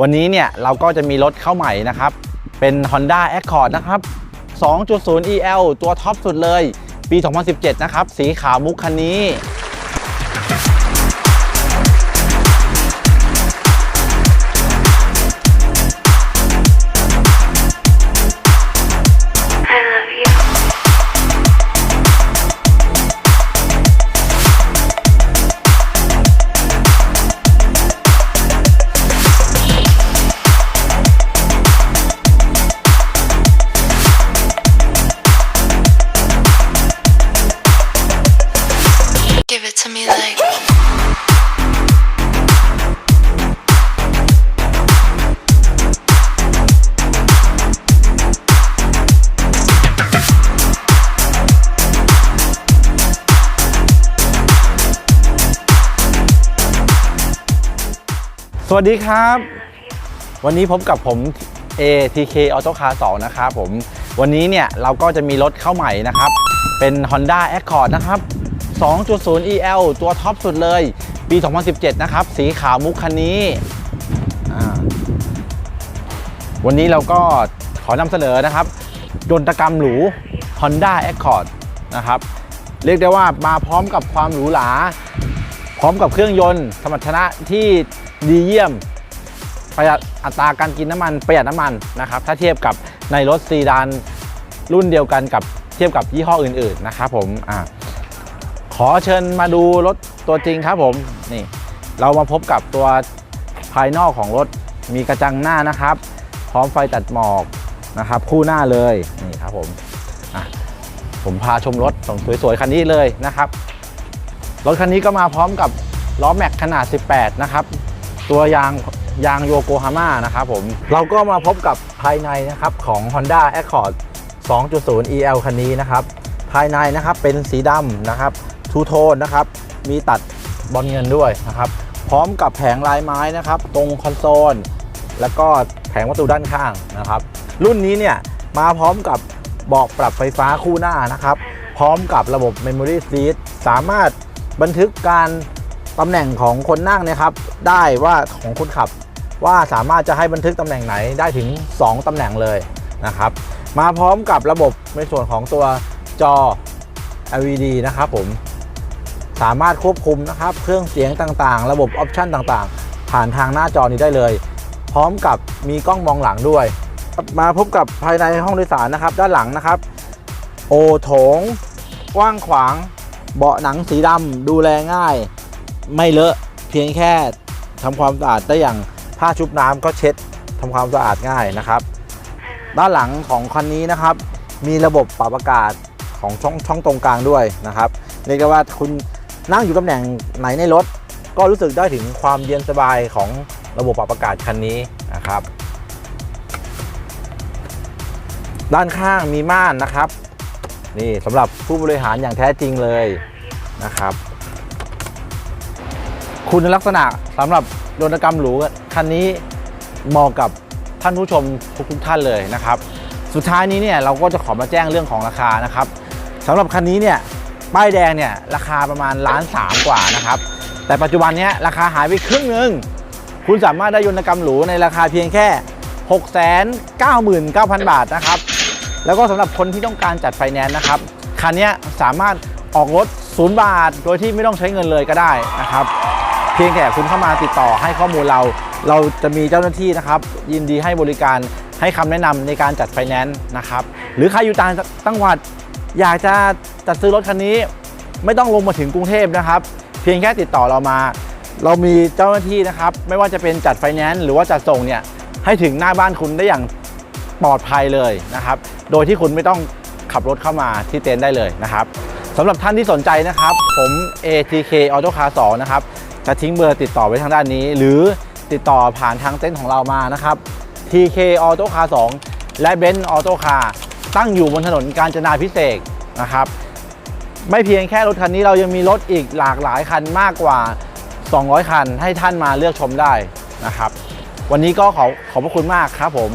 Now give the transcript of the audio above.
วันนี้เนี่ยเราก็จะมีรถเข้าใหม่นะครับ เป็น Honda Accord นะครับ 2.0 EL ตัวท็อปสุดเลย ปี 2017 นะครับ สีขาวมุกคันนี้ สวัสดีครับ วันนี้พบกับผม ATK Auto Car 2 นะครับผม วันนี้เนี่ยเราก็จะมีรถเข้าใหม่นะครับ เป็น Honda Accord นะครับ 2.0 EL ตัวท็อปสุดเลย ปี 2017 นะครับ สีขาวมุกคันนี้ วันนี้เราก็ขอนำเสนอนะครับยนตกรรมหรู Honda Accord นะครับ เรียกได้ว่ามาพร้อมกับความหรูหรา พร้อมกับเครื่องยนต์ สมรรถนะที่ ดีเยี่ยม ประหยัดอัตราการกินน้ำมันประหยัดน้ำมันนะครับ ถ้าเทียบกับในรถซีดานรุ่นเดียวกันกับเทียบกับยี่ห้ออื่นๆนะครับผมอ่าขอเชิญมาดูรถตัวจริงครับผมนี่เรามาพบกับตัวภายนอกของรถมีกระจังหน้านะครับ พร้อมไฟตัดหมอกนะครับ คู่หน้าเลยนี่ครับผมผมพาชมรถสวยๆคันนี้เลยนะครับรถคันนี้ก็มาพร้อมกับล้อแม็กขนาด 18 นะครับ ตัวยางยางโยโกฮาม่านะครับผมเราก็มาพบกับภายในนะครับของ Honda Accord 2.0 EL คันนี้นะครับ ภายในนะครับเป็นสีดำนะครับทูโทนนะครับ มีตัดบอลเงินด้วยนะครับ พร้อมกับแผงลายไม้นะครับ ตรงคอนโซล แล้วก็แผงประตูด้านข้างนะครับ รุ่นนี้เนี่ยมาพร้อมกับเบาะปรับไฟฟ้าคู่หน้านะครับ พร้อมกับระบบ Memory Seat สามารถบันทึกการ ตำแหน่งของคนนั่งนะครับ ได้ว่าของคนขับว่าสามารถจะให้บันทึกตำแหน่งไหนได้ถึง 2ตำแหน่งเลยนะครับ มาพร้อมกับระบบในส่วนของตัวจอ LED นะครับผมสามารถควบคุมนะครับ เครื่องเสียงต่างๆ ระบบออปชันต่างๆ ผ่านทางหน้าจอนี้ได้เลย พร้อมกับมีกล้องมองหลังด้วย มาพบกับภายในห้องโดยสารนะครับ ด้านหลังนะครับ โอโถงกว้างขวาง เบาะหนังสีดำดูแลง่าย ไม่เลอะเพียงแค่ทำความสะอาดได้อย่างผ้าชุบน้ำก็เช็ดทำความสะอาดง่ายนะครับ ด้านหลังของคันนี้นะครับ มีระบบปรับอากาศของช่องช่องตรงกลางด้วยนะครับเรียกว่าคุณนั่งอยู่ตำแหน่งไหนในรถ ก็รู้สึกได้ถึงความเย็นสบายของระบบปรับอากาศคันนี้นะครับ ด้านข้างมีม่านนะครับ นี่สำหรับผู้บริหารอย่างแท้จริงเลยนะครับ คุณลักษณะสำหรับโดนกรรมหรูคันนี้เหมาะกับท่านผู้ชมทุกๆท่านเลยนะครับ สุดท้ายนี้เนี่ยเราก็จะขอมาแจ้งเรื่องของราคานะครับสำหรับคันนี้เนี่ยป้ายแดงเนี่ยราคาประมาณล้านสามกว่านะครับแต่ปัจจุบันนี้ราคาหายไปครึ่งหนึ่งคุณสามารถได้ยนตกรรมหรูในราคาเพียงแค่ 699,000 บาทนะครับ แล้วก็สำหรับคนที่ต้องการจัดไฟแนนซ์นะครับ คันนี้สามารถออกรถศูนย์บาท โดยที่ไม่ต้องใช้เงินเลยก็ได้นะครับ เพียงแค่คุณเข้ามาติดต่อให้ข้อมูลเรา เราจะมีเจ้าหน้าที่นะครับ ยินดีให้บริการให้คำแนะนำในการจัดไฟแนนซ์นะครับ หรือใครอยู่ต่างจังหวัด อยากจะจัดซื้อรถคันนี้ ไม่ต้องลงมาถึงกรุงเทพนะครับ เพียงแค่ติดต่อเรามา เรามีเจ้าหน้าที่นะครับ ไม่ว่าจะเป็นจัดไฟแนนซ์หรือว่าจัดส่งเนี่ยให้ถึงหน้าบ้านคุณได้อย่างปลอดภัยเลยนะครับ โดยที่คุณไม่ต้องขับรถเข้ามาที่เต็นท์ได้เลยนะครับสำหรับท่านที่สนใจนะครับ ผม ATK Auto Car 2 นะครับ จะทิ้งเบอร์ติดต่อไว้ทางด้านนี้ หรือติดต่อผ่านทางเต็นท์ของเรามานะครับ TK Auto Car 2 และ Benz Auto Car ตั้งอยู่บนถนนกาญจนาพิเศษกนะครับ ไม่เพียงแค่รถคันนี้เรายังมีรถอีกหลากหลายคันมากกว่า 200 คันให้ท่านมาเลือกชมได้นะครับ วันนี้ก็ขอขอบพระคุณมากครับผม